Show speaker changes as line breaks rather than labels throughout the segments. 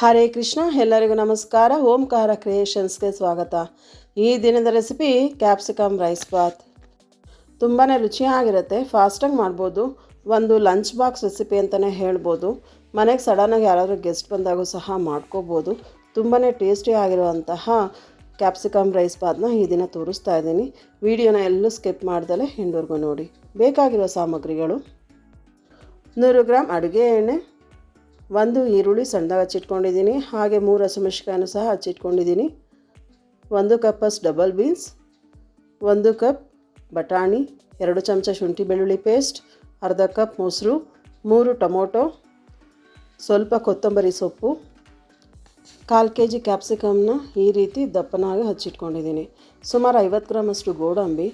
ಹರೇ ಕೃಷ್ಣ, ಎಲ್ಲರಿಗೂ ನಮಸ್ಕಾರ. ಓಂಕಾರ ಕ್ರಿಯೇಷನ್ಸ್ಗೆ ಸ್ವಾಗತ. ಈ ದಿನದ ರೆಸಿಪಿ ಕ್ಯಾಪ್ಸಿಕಮ್ ರೈಸ್ ಬಾತ್. ತುಂಬಾ ರುಚಿಯಾಗಿರುತ್ತೆ, ಫಾಸ್ಟಾಗಿ ಮಾಡ್ಬೋದು. ಒಂದು ಲಂಚ್ ಬಾಕ್ಸ್ ರೆಸಿಪಿ ಅಂತಲೇ ಹೇಳ್ಬೋದು. ಮನೆಗೆ ಸಡನ್ನಾಗಿ ಯಾರಾದರೂ ಗೆಸ್ಟ್ ಬಂದಾಗೂ ಸಹ ಮಾಡ್ಕೋಬೋದು. ತುಂಬಾ ಟೇಸ್ಟಿ ಆಗಿರುವಂತಹ ಕ್ಯಾಪ್ಸಿಕಮ್ ರೈಸ್ ಬಾತ್ನ ಈ ದಿನ ತೋರಿಸ್ತಾ ಇದ್ದೀನಿ. ವಿಡಿಯೋನ ಎಲ್ಲೂ ಸ್ಕಿಪ್ ಮಾಡ್ದಲೆ ಹಿಂದೂರ್ಗು ನೋಡಿ. ಬೇಕಾಗಿರೋ ಸಾಮಗ್ರಿಗಳು. ನೂರು ಗ್ರಾಮ್ ಅಡುಗೆ ಎಣ್ಣೆ ಒಂದು ಈರುಳ್ಳಿ ಸಣ್ಣದಾಗಿ ಹಚ್ಚಿಟ್ಕೊಂಡಿದ್ದೀನಿ, ಹಾಗೆ ಮೂರು ಹಸಿಮೆಣ್ಸಿಕಾಯನ್ನು ಸಹ ಹಚ್ಚಿಟ್ಕೊಂಡಿದ್ದೀನಿ. ಒಂದು ಕಪ್ಪಷ್ಟು ಡಬಲ್ ಬೀನ್ಸ್, ಒಂದು ಕಪ್ ಬಟಾಣಿ, ಎರಡು ಚಮಚ ಶುಂಠಿ ಬೆಳ್ಳುಳ್ಳಿ ಪೇಸ್ಟ್, ಅರ್ಧ ಕಪ್ ಮೊಸರು, ಮೂರು ಟೊಮೊಟೊ, ಸ್ವಲ್ಪ ಕೊತ್ತಂಬರಿ ಸೊಪ್ಪು, ಕಾಲು ಕೆ ಜಿ ಕ್ಯಾಪ್ಸಿಕಮ್ನ ಈ ರೀತಿ ದಪ್ಪನಾಗಿ ಹಚ್ಚಿಟ್ಕೊಂಡಿದ್ದೀನಿ. ಸುಮಾರು ಐವತ್ತು ಗ್ರಾಮಷ್ಟು ಗೋಡಂಬಿ,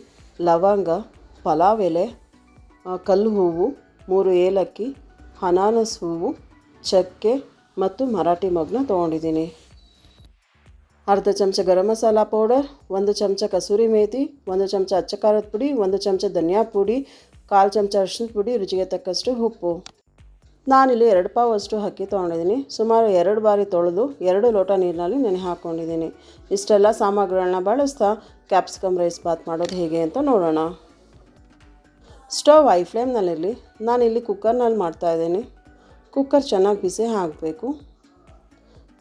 ಲವಂಗ, ಪಲಾವ್ ಎಲೆ, ಕಲ್ಲು ಹೂವು, ಮೂರು ಏಲಕ್ಕಿ, ಅನಾನಸ್ ಹೂವು ಚಕ್ಕೆ ಮತ್ತು ಮರಾಠಿ ಮಗ್ನ ತೊಗೊಂಡಿದ್ದೀನಿ. ಅರ್ಧ ಚಮಚ ಗರಂ ಮಸಾಲ ಪೌಡರ್, ಒಂದು ಚಮಚ ಕಸೂರಿ ಮೇಥಿ ಒಂದು ಚಮಚ ಅಚ್ಚ ಖಾರದ ಪುಡಿ, ಒಂದು ಚಮಚ ಧನಿಯಾ ಪುಡಿ, ಕಾಲು ಚಮಚ ಅರಿಶಿನ ಪುಡಿ, ರುಚಿಗೆ ತಕ್ಕಷ್ಟು ಉಪ್ಪು. ನಾನಿಲ್ಲಿ ಎರಡು ಪಾವು ಅಷ್ಟು ಅಕ್ಕಿ ತೊಗೊಂಡಿದ್ದೀನಿ. ಸುಮಾರು ಎರಡು ಬಾರಿ ತೊಳೆದು ಎರಡು ಲೋಟ ನೀರಿನಲ್ಲಿ ನೆನೆ ಹಾಕ್ಕೊಂಡಿದ್ದೀನಿ ಇಷ್ಟೆಲ್ಲ ಸಾಮಗ್ರಿಗಳನ್ನ ಬಳಸ್ತಾ ಕ್ಯಾಪ್ಸಿಕಮ್ ರೈಸ್ ಬಾತ್ ಮಾಡೋದು ಹೇಗೆ ಅಂತ ನೋಡೋಣ. ಸ್ಟವ್ ಐ ಫ್ಲೇಮ್ನಲ್ಲಿರಲಿ. ನಾನಿಲ್ಲಿ ಕುಕ್ಕರ್ನಲ್ಲಿ ಮಾಡ್ತಾಯಿದ್ದೀನಿ ಕುಕ್ಕರ್ ಚೆನ್ನಾಗಿ ಬಿಸಿ ಹಾಕಬೇಕು.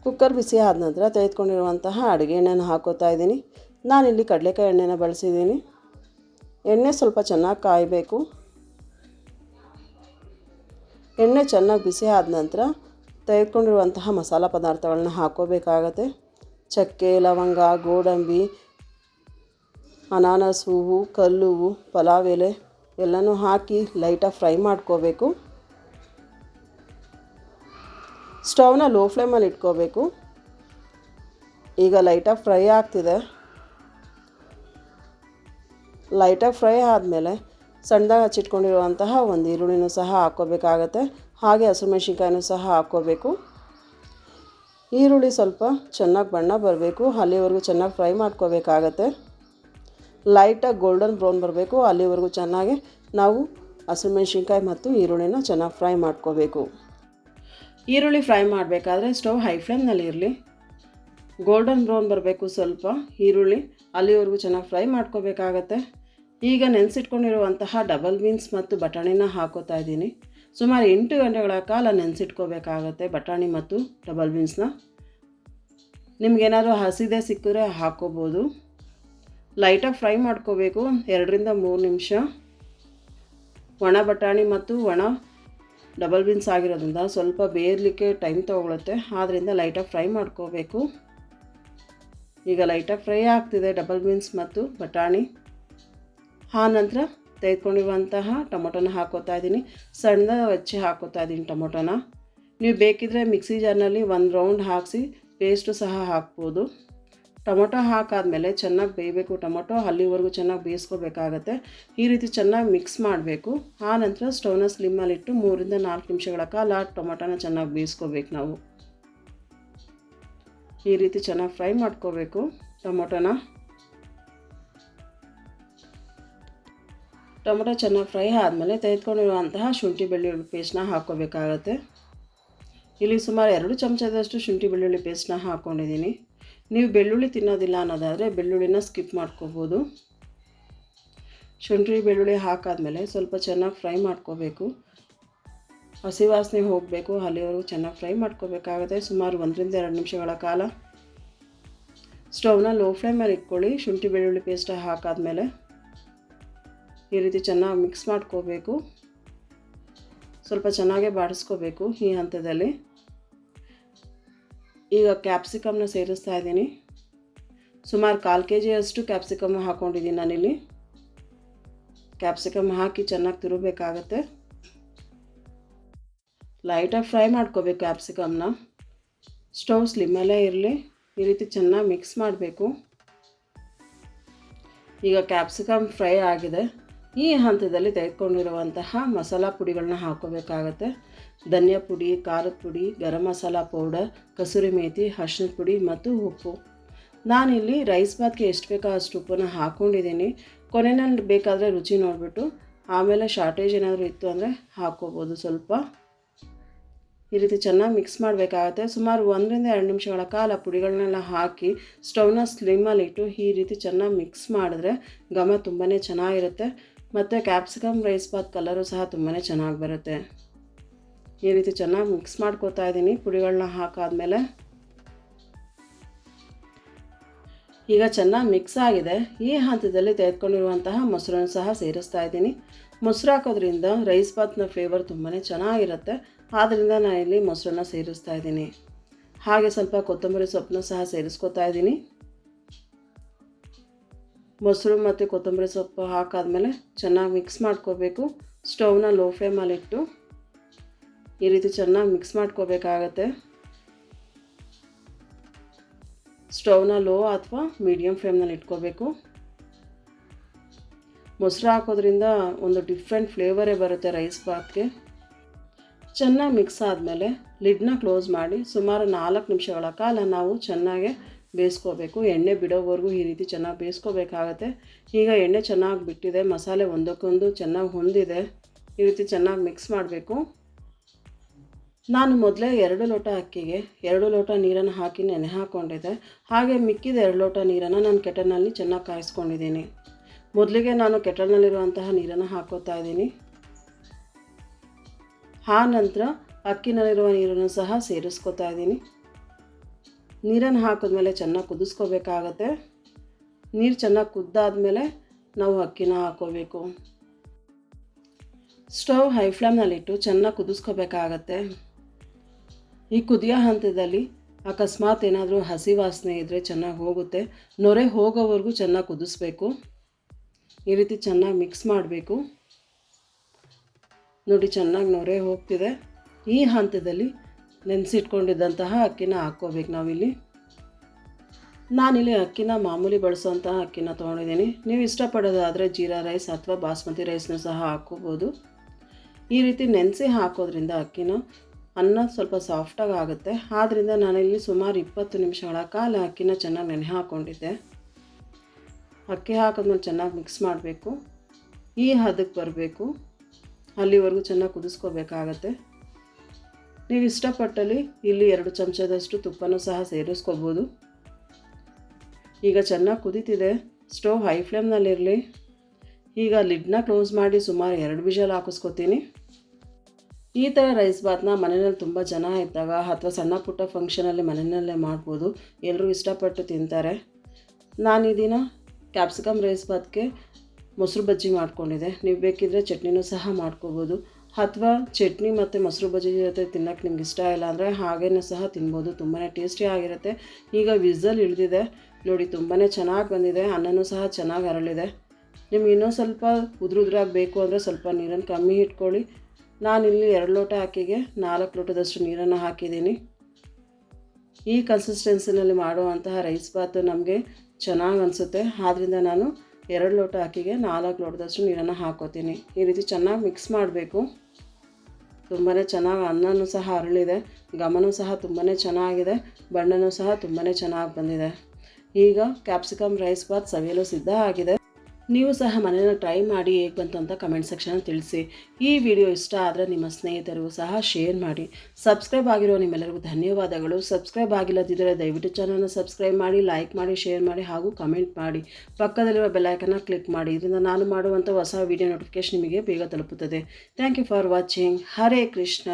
ಕುಕ್ಕರ್ ಬಿಸಿ ಆದ ನಂತರ ತೆಗೆದುಕೊಂಡಿರುವಂತಹ ಅಡುಗೆ ಎಣ್ಣೆನ ಹಾಕೋತಾ ಇದ್ದೀನಿ. ನಾನಿಲ್ಲಿ ಕಡಲೆಕಾಯಿ ಎಣ್ಣೆನ ಬಳಸಿದ್ದೀನಿ. ಎಣ್ಣೆ ಸ್ವಲ್ಪ ಚೆನ್ನಾಗಿ ಕಾಯಬೇಕು. ಎಣ್ಣೆ ಚೆನ್ನಾಗಿ ಬಿಸಿ ಆದ ನಂತರ ತೆಗೆದುಕೊಂಡಿರುವಂತಹ ಮಸಾಲ ಪದಾರ್ಥಗಳನ್ನ ಹಾಕೋಬೇಕಾಗತ್ತೆ. ಚಕ್ಕೆ, ಲವಂಗ, ಗೋಡಂಬಿ, ಅನಾನಸ್, ಹೂವು ಕಲ್ಲು ಪಲಾವ್ ಎಲೆ ಎಲ್ಲನೂ ಹಾಕಿ ಲೈಟಾಗಿ ಫ್ರೈ ಮಾಡ್ಕೋಬೇಕು. ಸ್ಟವ್ನ ಲೋ ಫ್ಲೇಮಲ್ಲಿ ಇಟ್ಕೋಬೇಕು. ಈಗ ಲೈಟಾಗಿ ಫ್ರೈ ಆಗ್ತಿದೆ. ಲೈಟಾಗಿ ಫ್ರೈ ಆದಮೇಲೆ ಸಣ್ಣದಾಗಿ ಹಚ್ಚಿಟ್ಕೊಂಡಿರುವಂತಹ ಒಂದು ಈರುಳ್ಳಿನೂ ಸಹ ಹಾಕ್ಕೋಬೇಕಾಗತ್ತೆ. ಹಾಗೆ ಹಸಿಮೆಣ್ಸಿನ್ಕಾಯಿನೂ ಸಹ ಹಾಕ್ಕೋಬೇಕು. ಈರುಳ್ಳಿ ಸ್ವಲ್ಪ ಚೆನ್ನಾಗಿ ಬಣ್ಣ ಬರಬೇಕು. ಅಲ್ಲಿವರೆಗೂ ಚೆನ್ನಾಗಿ ಫ್ರೈ ಮಾಡ್ಕೋಬೇಕಾಗತ್ತೆ. ಲೈಟಾಗಿ ಗೋಲ್ಡನ್ ಬ್ರೌನ್ ಬರಬೇಕು. ಅಲ್ಲಿವರೆಗೂ ಚೆನ್ನಾಗಿ ನಾವು ಹಸಿಮೆಣ್ಸಿನ್ಕಾಯಿ ಮತ್ತು ಈರುಳ್ಳಿನ ಚೆನ್ನಾಗಿ ಫ್ರೈ ಮಾಡ್ಕೋಬೇಕು. ಈರುಳ್ಳಿ ಫ್ರೈ ಮಾಡಬೇಕಾದ್ರೆ ಸ್ಟವ್ ಹೈ ಫ್ಲೇಮ್ನಲ್ಲಿ ಇರಲಿ. ಗೋಲ್ಡನ್ ಬ್ರೌನ್ ಬರಬೇಕು ಸ್ವಲ್ಪ ಈರುಳ್ಳಿ. ಅಲ್ಲಿವರೆಗೂ ಚೆನ್ನಾಗಿ ಫ್ರೈ ಮಾಡ್ಕೋಬೇಕಾಗತ್ತೆ. ಈಗ ನೆನೆಸಿಟ್ಕೊಂಡಿರುವಂತಹ ಡಬಲ್ ಬೀನ್ಸ್ ಮತ್ತು ಬಟಾಣಿನ ಹಾಕೋತಾ ಇದ್ದೀನಿ. ಸುಮಾರು ಎಂಟು ಗಂಟೆಗಳ ಕಾಲ ನೆನೆಸಿಟ್ಕೋಬೇಕಾಗತ್ತೆ ಬಟಾಣಿ ಮತ್ತು ಡಬಲ್ ಬೀನ್ಸ್ನ ನಿಮಗೇನಾದರೂ ಹಸಿದೆ ಸಿಕ್ಕಿದ್ರೆ ಹಾಕೋಬೋದು. ಲೈಟಾಗಿ ಫ್ರೈ ಮಾಡ್ಕೋಬೇಕು. ಎರಡರಿಂದ ಮೂರು ನಿಮಿಷ. ಒಣ ಬಟಾಣಿ ಮತ್ತು ಒಣ ಡಬಲ್ ಬೀನ್ಸ್ ಆಗಿರೋದ್ರಿಂದ ಸ್ವಲ್ಪ ಬೇಯಲಿಕ್ಕೆ ಟೈಮ್ ತೊಗೊಳುತ್ತೆ. ಆದ್ದರಿಂದ ಲೈಟಾಗಿ ಫ್ರೈ ಮಾಡ್ಕೋಬೇಕು. ಈಗ ಲೈಟಾಗಿ ಫ್ರೈ ಆಗ್ತಿದೆ ಡಬಲ್ ಬೀನ್ಸ್ ಮತ್ತು ಬಟಾಣಿ. ಆ ನಂತರ ತೆಗೆದುಕೊಂಡಿರುವಂತಹ ಟೊಮೊಟೊನ ಹಾಕೋತಾ ಇದ್ದೀನಿ. ಸಣ್ಣದ ಹೆಚ್ಚಿ ಹಾಕೋತಾ ಇದ್ದೀನಿ ಟೊಮೊಟೊನ. ನೀವು ಬೇಕಿದ್ರೆ ಮಿಕ್ಸಿ ಜಾರ್ನಲ್ಲಿ ಒಂದು ರೌಂಡ್ ಹಾಕಿಸಿ, ಪೇಸ್ಟು ಸಹ ಹಾಕ್ಬೋದು. ಟೊಮೊಟೊ ಹಾಕಾದಮೇಲೆ ಚೆನ್ನಾಗಿ ಬೇಯಬೇಕು. ಟೊಮೊಟೊ ಅಲ್ಲಿವರೆಗೂ ಚೆನ್ನಾಗಿ ಬೇಯಿಸ್ಕೋಬೇಕಾಗತ್ತೆ. ಈ ರೀತಿ ಚೆನ್ನಾಗಿ ಮಿಕ್ಸ್ ಮಾಡಬೇಕು. ಆ ನಂತರ ಸ್ಟವ್ನ ಸ್ಲಿಮ್ಮಲ್ಲಿಟ್ಟು ಮೂರಿಂದ ನಾಲ್ಕು ನಿಮಿಷಗಳ ಕಾಲ ಟೊಮೊಟೊನ ಚೆನ್ನಾಗಿ ಬೇಯಿಸ್ಕೋಬೇಕು ನಾವು. ಈ ರೀತಿ ಚೆನ್ನಾಗಿ ಫ್ರೈ ಮಾಡ್ಕೋಬೇಕು ಟೊಮೊಟೊನ. ಟೊಮೊಟೊ ಚೆನ್ನಾಗಿ ಫ್ರೈ ಆದಮೇಲೆ ತೆಗೆದುಕೊಂಡಿರುವಂತಹ ಶುಂಠಿ ಬೆಳ್ಳುಳ್ಳಿ ಪೇಸ್ಟ್ನ ಹಾಕ್ಕೋಬೇಕಾಗತ್ತೆ. ಇಲ್ಲಿ ಸುಮಾರು ಎರಡು ಚಮಚದಷ್ಟು ಶುಂಠಿ ಬೆಳ್ಳುಳ್ಳಿ ಪೇಸ್ಟ್ನ ಹಾಕ್ಕೊಂಡಿದ್ದೀನಿ ನೀವು ಬೆಳ್ಳುಳ್ಳಿ ತಿನ್ನೋದಿಲ್ಲ ಅನ್ನೋದಾದರೆ ಬೆಳ್ಳುಳ್ಳಿನ ಸ್ಕಿಪ್ ಮಾಡ್ಕೋಬೋದು. ಶುಂಠಿ, ಬೆಳ್ಳುಳ್ಳಿ ಹಾಕಾದ್ಮೇಲೆ ಸ್ವಲ್ಪ ಚೆನ್ನಾಗಿ ಫ್ರೈ ಮಾಡ್ಕೋಬೇಕು. ಹಸಿ ವಾಸನೆ ಹೋಗಬೇಕು ಅಲ್ಲಿವರೆಗೂ ಚೆನ್ನಾಗಿ ಫ್ರೈ ಮಾಡ್ಕೋಬೇಕಾಗುತ್ತೆ. ಸುಮಾರು ಒಂದರಿಂದ ಎರಡು ನಿಮಿಷಗಳ ಕಾಲ. ಸ್ಟೌವ್ನ ಲೋ ಫ್ಲೇಮಲ್ಲಿ ಇಟ್ಕೊಳ್ಳಿ. ಶುಂಠಿ, ಬೆಳ್ಳುಳ್ಳಿ ಪೇಸ್ಟ್ ಹಾಕಾದ್ಮೇಲೆ ಈ ರೀತಿ ಚೆನ್ನಾಗಿ ಮಿಕ್ಸ್ ಮಾಡ್ಕೋಬೇಕು. ಸ್ವಲ್ಪ ಚೆನ್ನಾಗೇ ಬಾಡಿಸ್ಕೋಬೇಕು ಈ ಹಂತದಲ್ಲಿ. ಈಗ ಕ್ಯಾಪ್ಸಿಕಮ್ನ ಸೇರಿಸ್ತಾ ಇದ್ದೀನಿ. ಸುಮಾರು ಕಾಲು ಕೆ ಜಿಯಷ್ಟು ಕ್ಯಾಪ್ಸಿಕಮ್ ಹಾಕ್ಕೊಂಡಿದ್ದೀನಿ ನಾನಿಲ್ಲಿ. ಕ್ಯಾಪ್ಸಿಕಮ್ ಹಾಕಿ ಚೆನ್ನಾಗಿ ತಿರುಗಬೇಕಾಗತ್ತೆ. ಲೈಟಾಗಿ ಫ್ರೈ ಮಾಡ್ಕೋಬೇಕು ಕ್ಯಾಪ್ಸಿಕಮ್ನ ಸ್ಟೌವ್ ಸ್ಲಿಮ್ಮಲ್ಲೇ ಇರಲಿ. ಈ ರೀತಿ ಚೆನ್ನಾಗಿ ಮಿಕ್ಸ್ ಮಾಡಬೇಕು. ಈಗ ಕ್ಯಾಪ್ಸಿಕಮ್ ಫ್ರೈ ಆಗಿದೆ. ಈ ಹಂತದಲ್ಲಿ ತೆಗೆದುಕೊಂಡಿರುವಂತಹ ಮಸಾಲ ಪುಡಿಗಳನ್ನ ಹಾಕೋಬೇಕಾಗತ್ತೆ. ಧನಿಯಾ ಪುಡಿ, ಖಾರದ ಪುಡಿ, ಗರಂ ಮಸಾಲ ಪೌಡರ್, ಕಸೂರಿ ಮೇಥಿ ಅರ್ಶಿನ ಪುಡಿ ಮತ್ತು ಉಪ್ಪು. ನಾನಿಲ್ಲಿ ರೈಸ್ ಬಾತ್ಗೆ ಎಷ್ಟು ಬೇಕೋ ಅಷ್ಟು ಉಪ್ಪನ್ನು ಹಾಕ್ಕೊಂಡಿದ್ದೀನಿ ಕೊನೆಯಲ್ಲಿ ಬೇಕಾದರೆ ರುಚಿ ನೋಡಿಬಿಟ್ಟು ಆಮೇಲೆ ಶಾರ್ಟೇಜ್ ಏನಾದರೂ ಇತ್ತು ಅಂದರೆ ಹಾಕ್ಕೋಬೋದು ಸ್ವಲ್ಪ. ಈ ರೀತಿ ಚೆನ್ನಾಗಿ ಮಿಕ್ಸ್ ಮಾಡಬೇಕಾಗತ್ತೆ. ಸುಮಾರು ಒಂದರಿಂದ ಎರಡು ನಿಮಿಷಗಳ ಕಾಲ ಪುಡಿಗಳನ್ನೆಲ್ಲ ಹಾಕಿ ಸ್ಟವ್ನ ಸ್ಲಿಮ್ಮಲ್ಲಿ ಇಟ್ಟು ಈ ರೀತಿ ಚೆನ್ನಾಗಿ ಮಿಕ್ಸ್ ಮಾಡಿದ್ರೆ ಘಮ ತುಂಬಾ ಚೆನ್ನಾಗಿರುತ್ತೆ. ಮತ್ತು ಕ್ಯಾಪ್ಸಿಕಮ್ ರೈಸ್ ಬಾತ್ ಕಲರು ಸಹ ತುಂಬಾ ಚೆನ್ನಾಗಿ ಬರುತ್ತೆ. ಈ ರೀತಿ ಚೆನ್ನಾಗಿ ಮಿಕ್ಸ್ ಮಾಡ್ಕೋತಾ ಇದ್ದೀನಿ ಪುಡಿಗಳನ್ನ ಹಾಕಾದ್ಮೇಲೆ. ಈಗ ಚೆನ್ನಾಗಿ ಮಿಕ್ಸ್ ಆಗಿದೆ. ಈ ಹಂತದಲ್ಲಿ ತೆಗೆದುಕೊಂಡಿರುವಂತಹ ಮೊಸರನ್ನು ಸಹ ಸೇರಿಸ್ತಾ ಇದ್ದೀನಿ. ಮೊಸರು ಹಾಕೋದ್ರಿಂದ ರೈಸ್ ಬಾತ್ನ ಫ್ಲೇವರ್ ತುಂಬಾ ಚೆನ್ನಾಗಿರುತ್ತೆ. ಆದ್ದರಿಂದ ನಾನು ಇಲ್ಲಿ ಮೊಸರನ್ನ ಸೇರಿಸ್ತಾ ಇದ್ದೀನಿ. ಹಾಗೆ ಸ್ವಲ್ಪ ಕೊತ್ತಂಬರಿ ಸೊಪ್ಪನ್ನ ಸಹ ಸೇರಿಸ್ಕೊತಾ ಇದ್ದೀನಿ. ಮೊಸರು ಮತ್ತು ಕೊತ್ತಂಬರಿ ಸೊಪ್ಪು ಹಾಕಾದ್ಮೇಲೆ ಚೆನ್ನಾಗಿ ಮಿಕ್ಸ್ ಮಾಡ್ಕೋಬೇಕು. ಸ್ಟೌವ್ನ ಲೋ ಫ್ಲೇಮಲ್ಲಿಟ್ಟು ಈ ರೀತಿ ಚೆನ್ನಾಗಿ ಮಿಕ್ಸ್ ಮಾಡ್ಕೋಬೇಕಾಗತ್ತೆ. ಸ್ಟೌವ್ನ ಲೋ ಅಥವಾ ಮೀಡಿಯಮ್ ಫ್ಲೇಮ್ನಲ್ಲಿ ಇಟ್ಕೋಬೇಕು. ಮೊಸರು ಹಾಕೋದ್ರಿಂದ ಒಂದು ಡಿಫ್ರೆಂಟ್ ಫ್ಲೇವರೇ ಬರುತ್ತೆ ರೈಸ್ ಬಾತ್ಗೆ. ಚೆನ್ನಾಗಿ ಮಿಕ್ಸ್ ಆದಮೇಲೆ ಲಿಡ್ನ ಕ್ಲೋಸ್ ಮಾಡಿ ಸುಮಾರು ನಾಲ್ಕು ನಿಮಿಷಗಳ ಕಾಲ ನಾವು ಚೆನ್ನಾಗೆ ಬೇಯಿಸ್ಕೋಬೇಕು. ಎಣ್ಣೆ ಬಿಡೋವರೆಗೂ ಈ ರೀತಿ ಚೆನ್ನಾಗಿ ಬೇಯಿಸ್ಕೋಬೇಕಾಗತ್ತೆ. ಈಗ ಎಣ್ಣೆ ಚೆನ್ನಾಗಿ ಬಿಟ್ಟಿದೆ, ಮಸಾಲೆ ಒಂದಕ್ಕೊಂದು ಚೆನ್ನಾಗಿ ಹೊಂದಿದೆ. ಈ ರೀತಿ ಚೆನ್ನಾಗಿ ಮಿಕ್ಸ್ ಮಾಡಬೇಕು. ನಾನು ಮೊದಲೇ ಎರಡು ಲೋಟ ಅಕ್ಕಿಗೆ ಎರಡು ಲೋಟ ನೀರನ್ನು ಹಾಕಿ ನೆನೆ ಹಾಕ್ಕೊಂಡಿದ್ದೆ ಹಾಗೆ ಮಿಕ್ಕಿದ ಎರಡು ಲೋಟ ನೀರನ್ನು ನಾನು ಕೆಟಲ್ನಲ್ಲಿ ಚೆನ್ನಾಗಿ ಕಾಯಿಸ್ಕೊಂಡಿದ್ದೀನಿ. ಮೊದಲಿಗೆ ನಾನು ಕೆಟಲ್ನಲ್ಲಿರುವಂತಹ ನೀರನ್ನು ಹಾಕೋತಾ ಇದ್ದೀನಿ. ಆ ನಂತರ ಅಕ್ಕಿನಲ್ಲಿರುವ ನೀರನ್ನು ಸಹ ಸೇರಿಸ್ಕೊತಾ ಇದ್ದೀನಿ. ನೀರನ್ನು ಹಾಕಿದ್ಮೇಲೆ ಚೆನ್ನಾಗಿ ಕುದಿಸ್ಕೋಬೇಕಾಗತ್ತೆ. ನೀರು ಚೆನ್ನಾಗಿ ಕುದ್ದಾದಮೇಲೆ ನಾವು ಅಕ್ಕಿನ ಹಾಕೋಬೇಕು. ಸ್ಟವ್ ಹೈ ಫ್ಲೇಮ್ನಲ್ಲಿಟ್ಟು ಚೆನ್ನಾಗಿ ಕುದಿಸ್ಕೋಬೇಕಾಗತ್ತೆ. ಈ ಕುದಿಯೋ ಹಂತದಲ್ಲಿ ಅಕಸ್ಮಾತ್ ಏನಾದರೂ ಹಸಿ ವಾಸನೆ ಇದ್ದರೆ ಚೆನ್ನಾಗಿ ಹೋಗುತ್ತೆ. ನೊರೆ ಹೋಗೋವರೆಗೂ ಚೆನ್ನಾಗಿ ಕುದಿಸ್ಬೇಕು. ಈ ರೀತಿ ಚೆನ್ನಾಗಿ ಮಿಕ್ಸ್ ಮಾಡಬೇಕು. ನೋಡಿ ಚೆನ್ನಾಗಿ ನೊರೆ ಹೋಗ್ತಿದೆ. ಈ ಹಂತದಲ್ಲಿ ನೆನೆಸಿಟ್ಕೊಂಡಿದ್ದಂತಹ ಅಕ್ಕಿನ ಹಾಕ್ಕೋಬೇಕು ನಾವಿಲ್ಲಿ. ನಾನಿಲ್ಲಿ ಅಕ್ಕಿನ ಮಾಮೂಲಿ ಬಳಸೋಂತಹ ಅಕ್ಕಿನ ತೊಗೊಂಡಿದ್ದೀನಿ. ನೀವು ಇಷ್ಟಪಡೋದಾದರೆ ಜೀರಾ ರೈಸ್ ಅಥವಾ ಬಾಸ್ಮತಿ ರೈಸ್ನ ಸಹ ಹಾಕ್ಕೋಬೋದು. ಈ ರೀತಿ ನೆನೆಸಿ ಹಾಕೋದ್ರಿಂದ ಅಕ್ಕಿನ ಅನ್ನ ಸ್ವಲ್ಪ ಸಾಫ್ಟಾಗಿ ಆಗುತ್ತೆ. ಆದ್ದರಿಂದ ನಾನಿಲ್ಲಿ ಸುಮಾರು ಇಪ್ಪತ್ತು ನಿಮಿಷಗಳ ಕಾಲ ಅಕ್ಕಿನ ಚೆನ್ನಾಗಿ ನೆನೆ ಹಾಕ್ಕೊಂಡಿದ್ದೆ ಅಕ್ಕಿ ಹಾಕಿದ್ಮೇಲೆ ಚೆನ್ನಾಗಿ ಮಿಕ್ಸ್ ಮಾಡಬೇಕು. ಈ ಹದಕ್ಕೆ ಬರಬೇಕು. ಅಲ್ಲಿವರೆಗೂ ಚೆನ್ನಾಗಿ ಕುದಿಸ್ಕೋಬೇಕಾಗತ್ತೆ. ನೀವು ಇಷ್ಟಪಟ್ಟಲ್ಲಿ ಇಲ್ಲಿ ಎರಡು ಚಮಚದಷ್ಟು ತುಪ್ಪನೂ ಸಹ ಸೇರಿಸ್ಕೋಬೋದು. ಈಗ ಚೆನ್ನಾಗಿ ಕುದೀತಿದೆ. ಸ್ಟವ್ ಹೈ ಫ್ಲೇಮ್ನಲ್ಲಿರಲಿ. ಈಗ ಲಿಡ್ನ ಕ್ಲೋಸ್ ಮಾಡಿ ಸುಮಾರು ಎರಡು ವಿಷಲ್ ಹಾಕಿಸ್ಕೊತೀನಿ. ಈ ಥರ ರೈಸ್ ಬಾತ್ನ ಮನೆಯಲ್ಲಿ ತುಂಬ ಜನ ಇದ್ದಾಗ ಅಥವಾ ಸಣ್ಣ ಪುಟ್ಟ ಫಂಕ್ಷನಲ್ಲಿ ಮನೆಯಲ್ಲೇ ಮಾಡ್ಬೋದು. ಎಲ್ಲರೂ ಇಷ್ಟಪಟ್ಟು ತಿಂತಾರೆ. ನಾನು ಈ ದಿನ ಕ್ಯಾಪ್ಸಿಕಮ್ ರೈಸ್ ಬಾತ್ಗೆ ಮೊಸರು ಬಜ್ಜಿ ಮಾಡ್ಕೊಂಡಿದ್ದೆ. ನೀವು ಬೇಕಿದ್ದರೆ ಚಟ್ನಿನೂ ಸಹ ಮಾಡ್ಕೋಬೋದು. ಅಥವಾ ಚಟ್ನಿ ಮತ್ತು ಮೊಸರು ಬಜ್ಜಿ ಜೊತೆ ತಿನ್ನೋಕ್ಕೆ ನಿಮ್ಗೆ ಇಷ್ಟ ಇಲ್ಲ ಅಂದರೆ ಹಾಗೇನೂ ಸಹ ತಿನ್ಬೋದು. ತುಂಬಾ ಟೇಸ್ಟಿ ಆಗಿರುತ್ತೆ. ಈಗ ವಿಸಲ್ ಇಳಿದಿದೆ. ನೋಡಿ ತುಂಬಾ ಚೆನ್ನಾಗಿ ಬಂದಿದೆ. ಅನ್ನನೂ ಸಹ ಚೆನ್ನಾಗಿ ಅರಳಿದೆ. ನಿಮ್ಗೆ ಇನ್ನೂ ಸ್ವಲ್ಪ ಉದುರುದ್ರಾಗಿ ಬೇಕು ಅಂದರೆ ಸ್ವಲ್ಪ ನೀರನ್ನು ಕಮ್ಮಿ ಇಟ್ಕೊಳ್ಳಿ. ನಾನಿಲ್ಲಿ ಎರಡು ಲೋಟ ಅಕ್ಕಿಗೆ ನಾಲ್ಕು ಲೋಟದಷ್ಟು ನೀರನ್ನು ಹಾಕಿದ್ದೀನಿ. ಈ ಕನ್ಸಿಸ್ಟೆನ್ಸಿನಲ್ಲಿ ಮಾಡುವಂತಹ ರೈಸ್ ಬಾತು ನಮಗೆ ಚೆನ್ನಾಗಿ ಅನಿಸುತ್ತೆ. ಆದ್ದರಿಂದ ನಾನು ಎರಡು ಲೋಟ ಅಕ್ಕಿಗೆ ನಾಲ್ಕು ಲೋಟದಷ್ಟು ನೀರನ್ನು ಹಾಕೋತೀನಿ. ಈ ರೀತಿ ಚೆನ್ನಾಗಿ ಮಿಕ್ಸ್ ಮಾಡಬೇಕು. ತುಂಬಾ ಚೆನ್ನಾಗಿ ಅನ್ನನೂ ಸಹ ಅರಳಿದೆ. ಗಮನೂ ಸಹ ತುಂಬಾ ಚೆನ್ನಾಗಿದೆ. ಬಣ್ಣನೂ ಸಹ ತುಂಬಾ ಚೆನ್ನಾಗಿ ಬಂದಿದೆ. ಈಗ ಕ್ಯಾಪ್ಸಿಕಮ್ ರೈಸ್ ಬಾತ್ ಸವಿಯಲು ಸಿದ್ಧ ಆಗಿದೆ. ನೀವು ಸಹ ಮನೇನ ಟ್ರೈ ಮಾಡಿ ಹೇಗೆ ಬಂತು ಅಂತ ಕಮೆಂಟ್ ಸೆಕ್ಷನ್ ತಿಳಿಸಿ. ಈ ವಿಡಿಯೋ ಇಷ್ಟ ಆದರೆ ನಿಮ್ಮ ಸ್ನೇಹಿತರು ಸಹ ಶೇರ್ ಮಾಡಿ. ಸಬ್ಸ್ಕ್ರೈಬ್ ಆಗಿರೋ ನಿಮ್ಮೆಲ್ಲರಿಗೂ ಧನ್ಯವಾದಗಳು. ಸಬ್ಸ್ಕ್ರೈಬ್ ಆಗಿಲ್ಲದಿದ್ದರೆ ದಯವಿಟ್ಟು ಚಾನಲ್ನ ಸಬ್ಸ್ಕ್ರೈಬ್ ಮಾಡಿ ಲೈಕ್ ಮಾಡಿ ಶೇರ್ ಮಾಡಿ ಹಾಗೂ ಕಮೆಂಟ್ ಮಾಡಿ. ಪಕ್ಕದಲ್ಲಿರುವ ಬೆಲ್ಲೈಕನ್ನ ಕ್ಲಿಕ್ ಮಾಡಿ. ಇದರಿಂದ ನಾನು ಮಾಡುವಂಥ ಹೊಸ ವಿಡಿಯೋ ನೋಟಿಫಿಕೇಶನ್ ನಿಮಗೆ ಬೇಗ ತಲುಪುತ್ತದೆ. Thank you for watching Hare Krishna